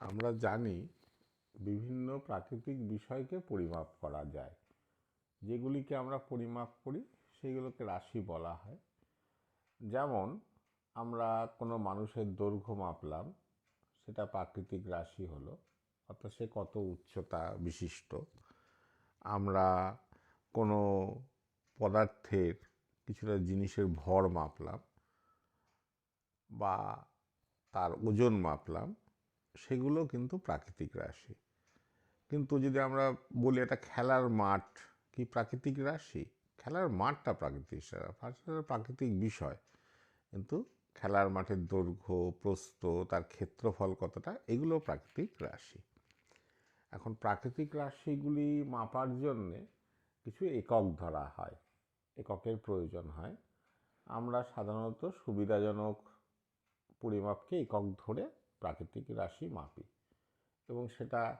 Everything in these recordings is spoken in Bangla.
আমরা জানি বিভিন্ন প্রাকৃতিক বিষয়কে পরিমাপ করা যায়। যেগুলিকে আমরা পরিমাপ করি, সেগুলোকে রাশি বলা হয়। যেমন, আমরা কোনো মানুষের দৈর্ঘ্য মাপলাম, সেটা প্রাকৃতিক রাশি হলো, অর্থাৎ সে কত উচ্চতা বিশিষ্ট। আমরা কোনো পদার্থের কিছুটা জিনিসের ভর মাপলাম, বা তার ওজন মাপলাম সেগুলো কিন্তু প্রাকৃতিক রাশি। কিন্তু যদি আমরা বলি এটা খেলার মাঠ, কি প্রাকৃতিক রাশি? খেলার মাঠটা প্রাকৃতিক প্রাকৃতিক বিষয়। কিন্তু খেলার মাঠের দৈর্ঘ্য, প্রস্থ, তার ক্ষেত্রফল কতটা, এগুলো প্রাকৃতিক রাশি। এখন প্রাকৃতিক রাশিগুলি মাপার জন্যে কিছু একক ধরা হয়, এককের প্রয়োজন হয়। আমরা সাধারণত সুবিধাজনক পরিমাপকে একক ধরে প্রাকৃতিক রাশি মাপি। এবং সেটা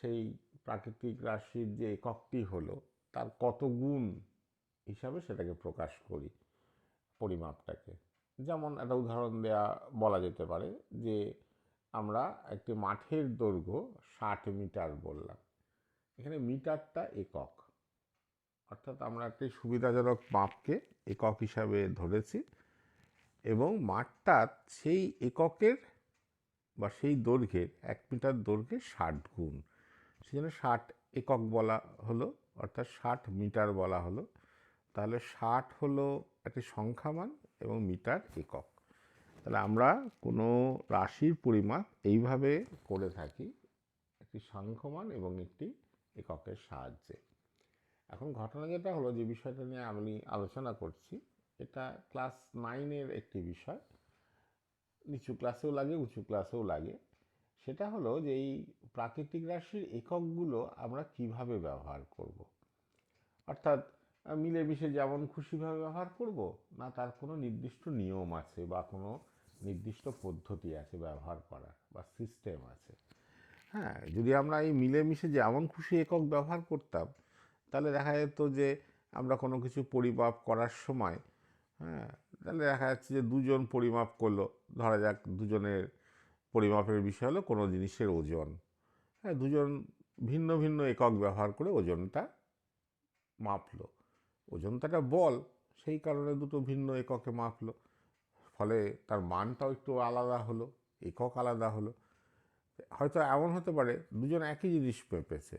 সেই প্রাকৃতিক রাশির যে এককটি হলো, তার কত গুণ হিসাবে সেটাকে প্রকাশ করি পরিমাপটাকে। যেমন একটা উদাহরণ দেয়া বলা যেতে পারে যে আমরা একটি মাঠের দৈর্ঘ্য ষাট মিটার বললাম। এখানে মিটারটা একক। অর্থাৎ আমরা একটি সুবিধাজনক মাপকে একক হিসাবে ধরেছি এবং মাঠটা সেই এককের বা সেই দৈর্ঘ্যের এক মিটার দৈর্ঘ্যের ষাট গুণ। সেজন্য ষাট একক বলা হলো, অর্থাৎ ষাট মিটার বলা হলো। তাহলে ষাট হলো একটি সংখ্যামান এবং মিটার একক। তাহলে আমরা কোনো রাশির পরিমাপ এইভাবে করে থাকি, একটি সংখ্যমান এবং একটি এককের সাহায্যে। এখন ঘটনা যেটা হলো, যে বিষয়টা নিয়ে আমি আলোচনা করছি, এটা ক্লাস নাইনের একটি বিষয়। নিচু ক্লাসেও লাগে, উঁচু ক্লাসেও লাগে সেটা হলো যে এই প্রাকৃতিক রাশির এককগুলো আমরা কীভাবে ব্যবহার করব। অর্থাৎ মিলেমিশে যেমন খুশিভাবে ব্যবহার করব, না তার কোনো নির্দিষ্ট নিয়ম আছে বা কোনো নির্দিষ্ট পদ্ধতি আছে ব্যবহার করার বা সিস্টেম আছে হ্যাঁ যদি আমরা এই মিলেমিশে যেমন খুশি একক ব্যবহার করতাম, তাহলে দেখা যেত যে আমরা কোনো কিছু পরিমাপ করার সময় হ্যাঁ তাহলে দেখা যাচ্ছে যে দুজন পরিমাপ করল, ধরা যাক দুজনের পরিমাপের বিষয় হলো কোনো জিনিসের ওজন। হ্যাঁ দুজন ভিন্ন ভিন্ন একক ব্যবহার করে ওজনটা মাপলো। ওজনটাটা বল, সেই কারণে দুটো ভিন্ন এককে মাপলো। ফলে তার মানটাও একটু আলাদা হলো, একক আলাদা হলো। হয়তো এমন হতে পারে, দুজন একই জিনিস পেপেছে,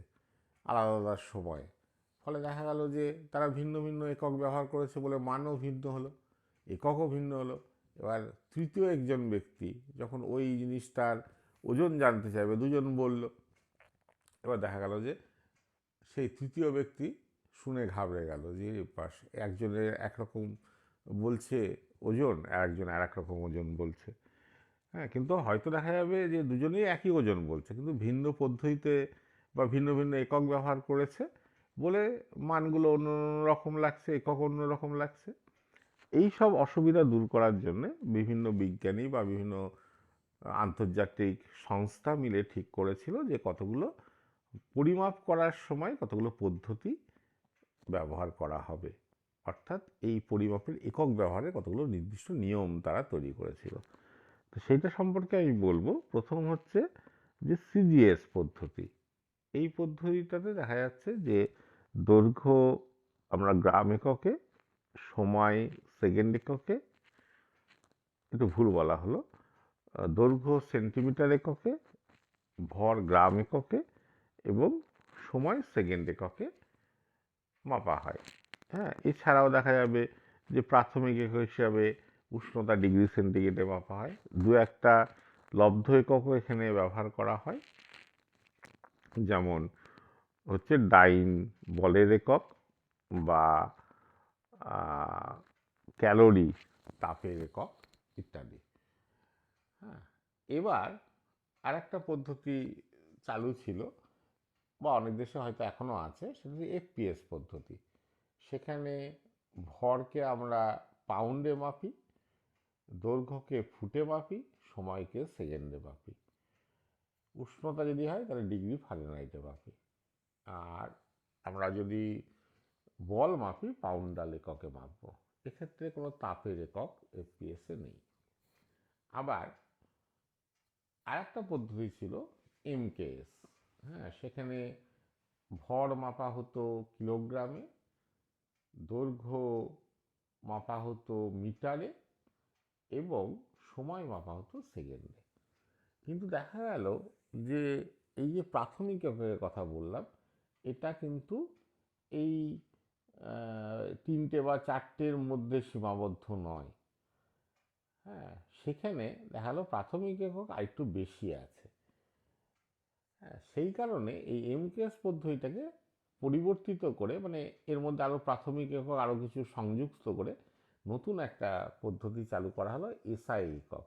আলাদা আলাদা সময়ে। ফলে দেখা গেল যে তারা ভিন্ন ভিন্ন একক ব্যবহার করেছে বলে মানও ভিন্ন হলো, এককও ভিন্ন হলো। এবার তৃতীয় একজন ব্যক্তি যখন ওই জিনিসটার ওজন জানতে চাইবে, দুজন বলল, এবার দেখা গেল যে সেই তৃতীয় ব্যক্তি শুনে ঘাবড়ে গেল যে পাশ একজনের একরকম বলছে ওজন, আর একজন আর রকম ওজন বলছে। হ্যাঁ কিন্তু হয়তো দেখা যাবে যে দুজনেই একই ওজন বলছে, কিন্তু ভিন্ন পদ্ধতিতে বা ভিন্ন ভিন্ন একক ব্যবহার করেছে। বলে মানগুলো অন্য রকম লাগছে, একক অন্য রকম লাগছে। এই সব অসুবিধা দূর করার জন্য বিভিন্ন বিজ্ঞানী বা বিভিন্ন আন্তর্জাতিক সংস্থা মিলে ঠিক করেছিল যে কতগুলো পরিমাপ করার সময় কতগুলো পদ্ধতি ব্যবহার করা হবে। অর্থাৎ এই পরিমাপের একক ব্যবহারে কতগুলো নির্দিষ্ট নিয়ম তারা তৈরি করেছিল। তো সেইটা সম্পর্কে আমি বলব। প্রথম হচ্ছে যে সিজিএস পদ্ধতি। এই পদ্ধতিটাতে দেখা যাচ্ছে যে দৈর্ঘ্য আমরা গ্রাম এককে, সময় সেকেন্ড এককে একটু ভুল বলা হলো। দৈর্ঘ্য সেন্টিমিটার এককে, ভর গ্রাম এককে এবং সময় সেকেন্ড এককে মাপা হয়। হ্যাঁ এছাড়াও দেখা যাবে যে প্রাথমিক একক হিসাবে উষ্ণতা ডিগ্রি সেন্টিগ্রেডে মাপা হয়। দু একটা লব্ধ এককও এখানে ব্যবহার করা হয়। যেমন হচ্ছে ডাইন বলের একক বা ক্যালোরি তাপের একক ইত্যাদি। হ্যাঁ এবার আর একটা পদ্ধতি চালু ছিল বা অনেক দেশে হয়তো এখনও আছে, সেটা এফপিএস পদ্ধতি। সেখানে ভরকে আমরা পাউন্ডে মাপি, দৈর্ঘ্যকে ফুটে মাপি, সময়কে সেকেন্ডে মাপি। উষ্ণতা যদি হয় তাহলে ডিগ্রি ফারেনহাইটে মাপি। আর আমরা যদি বল মাপি পাউন্ডাল এককে মাপব। এক্ষেত্রে কোনো তাপের একক এফপিএসে নেই। আবার আর একটা পদ্ধতি ছিল এমকেএস হ্যাঁ সেখানে ভর মাপা হতো কিলোগ্রামে, দৈর্ঘ্য মাপা হতো মিটারে, এবং সময় মাপা হতো সেকেন্ডে। কিন্তু দেখা গেল যে এই যে প্রাথমিক কথা বললাম এটা কিন্তু এই তিনটে বা চারটের মধ্যে সীমাবদ্ধ নয়। হ্যাঁ সেখানে দেখা গেলো প্রাথমিক একক আরেকটু বেশি আছে। হ্যাঁ সেই কারণে এই এমকেএস পদ্ধতিটাকে পরিবর্তিত করে মানে এর মধ্যে আরও প্রাথমিক একক আরও কিছু সংযুক্ত করে নতুন একটা পদ্ধতি চালু করা হলো এসআই একক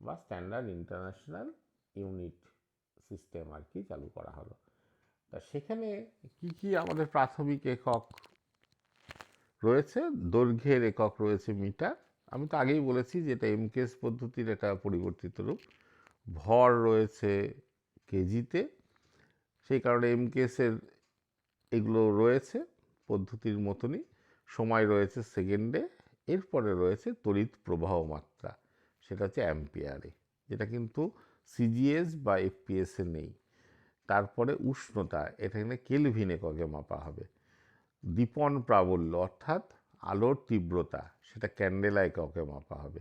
বা স্ট্যান্ডার্ড ইন্টারন্যাশনাল ইউনিট সিস্টেম আর কি চালু করা হলো। তা সেখানে কি কি আমাদের প্রাথমিক একক রয়েছে? দৈর্ঘ্যের একক রয়েছে মিটার। আমি তো আগেই বলেছি যে এটা এমকেএস পদ্ধতির একটা পরিবর্তিত রূপ। ভর রয়েছে কেজিতে। সেই কারণে এমকেএসের এগুলো রয়েছে পদ্ধতির মতনই। সময় রয়েছে সেকেন্ডে, এরপরে রয়েছে তড়িৎ প্রবাহ মাত্রা। সেটা হচ্ছে অ্যাম্পিয়ারে, যেটা কিন্তু সিজিএস বা এফপিএসে নেই। তারপরে উষ্ণতা, এটা এখানে কেলভিন এককে মাপা হবে। দীপন প্রাবল্য, অর্থাৎ আলোর তীব্রতা, সেটা ক্যান্ডেলা এককে মাপা হবে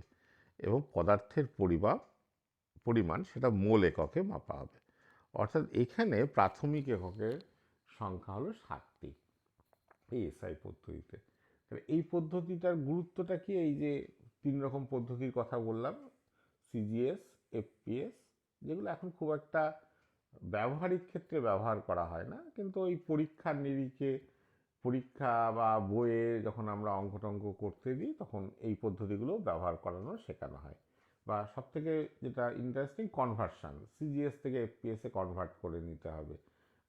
এবং পদার্থের পরিমাপ, পরিমাণ সেটা মোল এককে মাপা হবে। অর্থাৎ এখানে প্রাথমিক এককের সংখ্যা হলো সাতটি এই এসআই পদ্ধতিতে। এই পদ্ধতিটার গুরুত্বটা কি? এই যে তিন রকম পদ্ধতির কথা বললাম সিজিএস এফপিএস যেগুলো এখন খুব একটা ব্যবহারিক ক্ষেত্রে ব্যবহার করা হয় না, কিন্তু ওই পরীক্ষার নিরিখে, পরীক্ষা বা বইয়ে যখন আমরা অঙ্ক টঙ্ক করতে দিই, তখন এই পদ্ধতিগুলো ব্যবহার করানো শেখানো হয়। বা সব থেকে যেটা ইন্টারেস্টিং কনভার্সান সিজিএস থেকে এফপিএসে কনভার্ট করে নিতে হবে,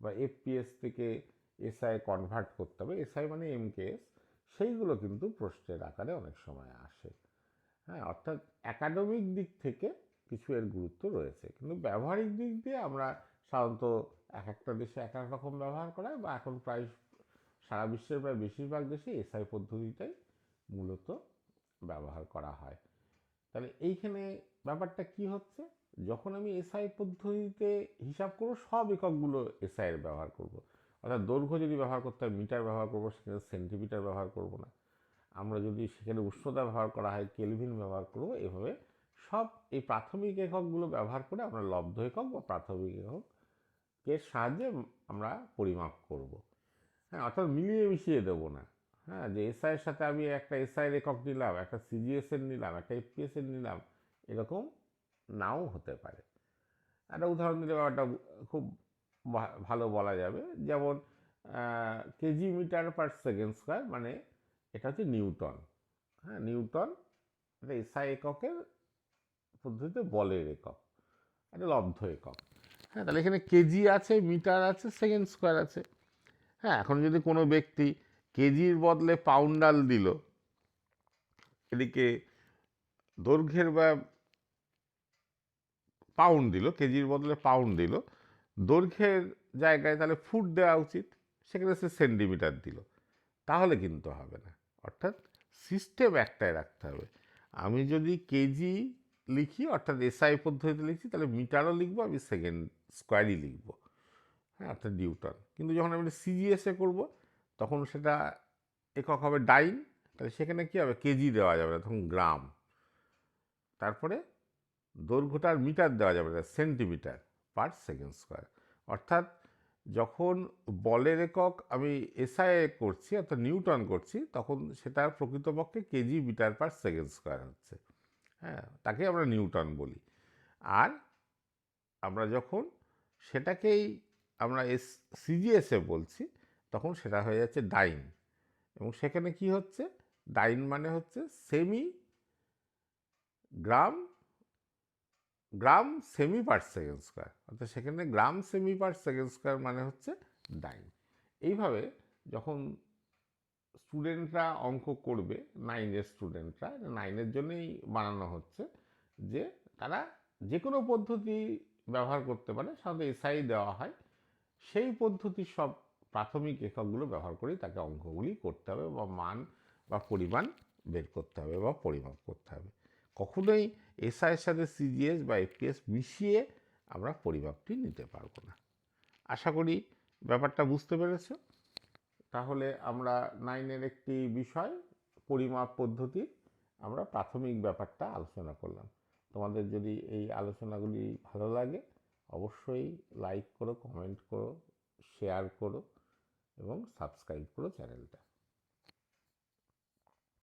বা এফপিএস থেকে এসআই কনভার্ট করতে হবে এসআই মানে এমকেএস সেইগুলো কিন্তু প্রশ্নের আকারে অনেক সময় আসে। হ্যাঁ অর্থাৎ একাডেমিক দিক থেকে কিছু এর গুরুত্ব রয়েছে, কিন্তু ব্যবহারিক দিক দিয়ে আমরা সাধারণত এক একটা দেশে এক এক রকম ব্যবহার করা বা এখন প্রায় সারা বিশ্বের প্রায় বেশিরভাগ দেশে এসআই পদ্ধতিটাই মূলত ব্যবহার করা হয়। তাহলে এইখানে ব্যাপারটা কি হচ্ছে? যখন আমি এসআই পদ্ধতিতে হিসাব করব, সব এককগুলো এসআই এর ব্যবহার করব। অর্থাৎ দৈর্ঘ্য যদি ব্যবহার করতে হয়, মিটার ব্যবহার করব, সেখানে সেন্টিমিটার ব্যবহার করব না। আমরা যদি সেখানে উষ্ণতা ব্যবহার করা হয়, কেলভিন ব্যবহার করব, এভাবে সব এই প্রাথমিক এককগুলো ব্যবহার করে আমরা লব্ধ একক বা প্রাথমিক এককের সাহায্যে আমরা পরিমাপ করব। হ্যাঁ অর্থাৎ মিলিয়ে মিশিয়ে দেবো না। হ্যাঁ যে এসআই এর সাথে আমি একটা এসআই একক নিলাম, একটা সিজিএস এর নিলাম, একটা এফপিএস এর নিলাম, এরকম নাও হতে পারে। একটা উদাহরণ দিলে ব্যাপারটা খুব ভালো বলা যাবে। যেমন KG metre per second square মানে এটা হচ্ছে নিউটন। হ্যাঁ নিউটন এটা এসআই এককের পদ্ধতিতে বলের একক একটা লব্ধ একক। হ্যাঁ তাহলে এখানে কেজি আছে, মিটার আছে সেকেন্ড স্কোয়ার আছে। হ্যাঁ এখন যদি কোনো ব্যক্তি কেজির বদলে পাউন্ডাল দিল, এদিকে দৈর্ঘ্যের বা পাউন্ড দিল, কেজির বদলে পাউন্ড দিল, দৈর্ঘ্যের জায়গায় তাহলে ফুট দেওয়া উচিত, সেখানে সে সেন্টিমিটার দিল। তাহলে কিন্তু হবে না। অর্থাৎ সিস্টেম একটাই রাখতে হবে। আমি যদি কেজি লিখি, অর্থাৎ এসআই পদ্ধতিতে লিখছি, তাহলে মিটারও লিখব, আমি সেকেন্ড স্কোয়ারই লিখব। হ্যাঁ অর্থাৎ নিউটন। কিন্তু যখন আমি সিজিএসএ করব, তখন সেটা একক হবে ডাইন। তাহলে সেখানে কী হবে? কেজি দেওয়া যাবে না, তখন গ্রাম। তারপরে দৈর্ঘ্যটার মিটার দেওয়া যাবে না, সেন্টিমিটার পার সেকেন্ড স্কোয়ার। অর্থাৎ যখন বলের একক আমি এসআই করছি, অর্থাৎ নিউটন করছি, তখন সেটা প্রকৃতপক্ষে KG metre per second square হচ্ছে। হ্যাঁ তাকে আমরা নিউটন বলি। আর আমরা যখন সেটাকেই আমরা এস সিজিএসএ বলছি, তখন সেটা হয়ে যাচ্ছে ডাইন। এবং সেখানে কি হচ্ছে? ডাইন মানে হচ্ছে semi gram gram semi per second square. অর্থাৎ সেখানে gram semi per second square মানে হচ্ছে ডাইন। এইভাবে যখন স্টুডেন্টরা অঙ্ক করবে, নাইনের স্টুডেন্টরা নাইনের জন্যই বানানো হচ্ছে যে তারা যে কোনো পদ্ধতি ব্যবহার করতে পারে সাধারণত এসআই দেওয়া হয়। সেই পদ্ধতির সব প্রাথমিক এককগুলো ব্যবহার করেই তাকে অঙ্কগুলি করতে হবে বা মান বা পরিমাণ বের করতে হবে বা পরিমাপ করতে হবে। কখনোই এসআইয়ের সাথে সিজিএস বা এফটিএস মিশিয়ে আমরা পরিমাপটি নিতে পারব না। আশা করি ব্যাপারটা বুঝতে পেরেছ? তাহলে আমরা নাইনের একটি বিষয়, পরিমাপ পদ্ধতি, আমরা প্রাথমিক ব্যাপারটা আলোচনা করলাম। তোমাদের যদি এই আলোচনাগুলি ভালো লাগে, অবশ্যই লাইক করো কমেন্ট করো শেয়ার করো এবং সাবস্ক্রাইব করো চ্যানেলটা।